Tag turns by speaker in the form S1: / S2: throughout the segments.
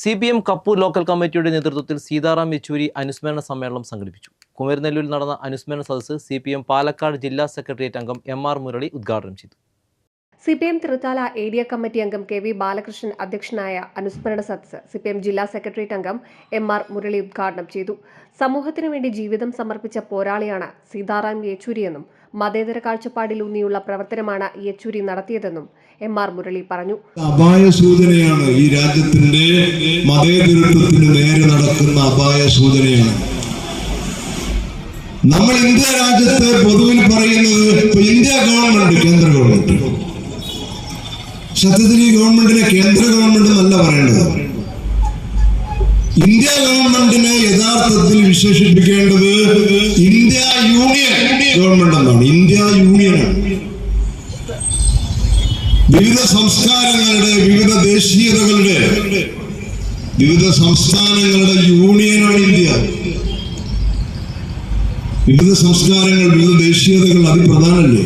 S1: C P M Kappur local കമ്മിറ്റിയുടെ നേതൃത്വത്തിൽ സീതാറാം യെച്ചൂരി അനുസ്മരണ സമ്മേളനം സംഘടിപ്പിച്ചു. കുമരനെല്ലൂരിൽ നടന്ന അനുസ്മരണ സദസ്സ് സി പി എം പാലക്കാട് ജില്ലാ സെക്രട്ടേറിയറ്റ് അംഗം എം ആർ മുരളി ഉദ്ഘാടനം ചെയ്തു.
S2: C P M Thrithala area committee അംഗം കെ വി ബാലകൃഷ്ണൻ അധ്യക്ഷനായ അനുസ്മരണ സദസ്സ് സി പി എം ജില്ലാ സെക്രട്ടേറിയറ്റ് അംഗം എം ആർ മുരളി ഉദ്ഘാടനം ചെയ്തു. സമൂഹത്തിനു വേണ്ടി ജീവിതം സമർപ്പിച്ച പോരാളിയാണ് സീതാറാം യെച്ചൂരിയെന്നും മതേതര കാഴ്ചപ്പാടിലൂന്നിയുള്ള പ്രവർത്തനമാണ് യെച്ചൂരി നടത്തിയതെന്നും എം ആർ മുരളി പറഞ്ഞു.
S3: അപായ സൂചനയാണ് ഈ രാജ്യത്തിന്റെ മതേതരത്വത്തിന് നേരെ നടക്കുന്ന അപായ സൂചനയാണ്. നമ്മൾ ഇന്ത്യ രാജ്യത്ത് പൊതുവിൽ പറയുന്നത് ഇന്ത്യ ഗവൺമെന്റ് കേന്ദ്ര ഗവൺമെന്റ് സത്യത്തിൽ ഈ ഗവൺമെന്റിനെ കേന്ദ്ര ഗവൺമെന്റ് എന്നല്ല പറയേണ്ടത്. ഇന്ത്യ ഗവൺമെന്റിനെ യഥാർത്ഥത്തിൽ വിശേഷിപ്പിക്കേണ്ടത് ഇന്ത്യ യൂണിയൻ ഗവൺമെന്റ് എന്നാണ് ഇന്ത്യ യൂണിയനാണ്. വിവിധ സംസ്കാരങ്ങളുടെ വിവിധ ദേശീയതകളുടെ വിവിധ സംസ്ഥാനങ്ങളുടെ യൂണിയനാണ് ഇന്ത്യ. വിവിധ സംസ്കാരങ്ങൾ വിവിധ ദേശീയതകൾ അതിപ്രധാനമല്ലേ?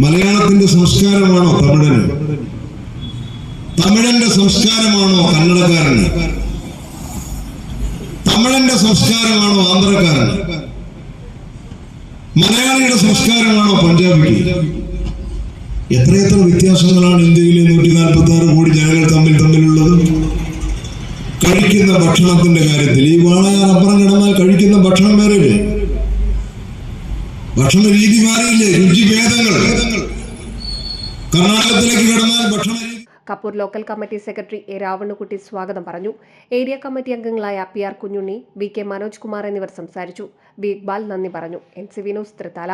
S3: മലയാളത്തിന്റെ സംസ്കാരമാണോ തമിഴന്? തമിഴന്റെ സംസ്കാരമാണോ കന്നഡക്കാരന്? തമിഴന്റെ സംസ്കാരമാണോ ആന്ധ്രക്കാരന്? മലയാളിയുടെ സംസ്കാരമാണോ പഞ്ചാബിക്ക്? എത്രയെത്ര വ്യത്യാസങ്ങളാണ് ഇന്ത്യയിലെ നൂറ്റി നാൽപ്പത്തി ആറ് കോടി ജനങ്ങൾ തമ്മിൽ തമ്മിലുള്ളത്? കഴിക്കുന്ന ഭക്ഷണത്തിന്റെ കാര്യത്തിൽ ഈ വാളയാർ അപ്പുറം കിടന്നാൽ കഴിക്കുന്ന ഭക്ഷണം വേറെ ഭക്ഷണ രീതി മാറിയില്ലേ? രുചി ഭേദങ്ങൾ. കർണാടകത്തിലേക്ക് കിടന്നാൽ ഭക്ഷണ
S2: Kappur local committee secretary A Ravanukutty സ്വാഗതം പറഞ്ഞു. ഏരിയ കമ്മിറ്റി അംഗങ്ങളായ P R Kunhunni V K Manoj Kumar എന്നിവർ സംസാരിച്ചു. ബി ഇക്ബാൽ നന്ദി പറഞ്ഞു. N C Vinos Thrithala.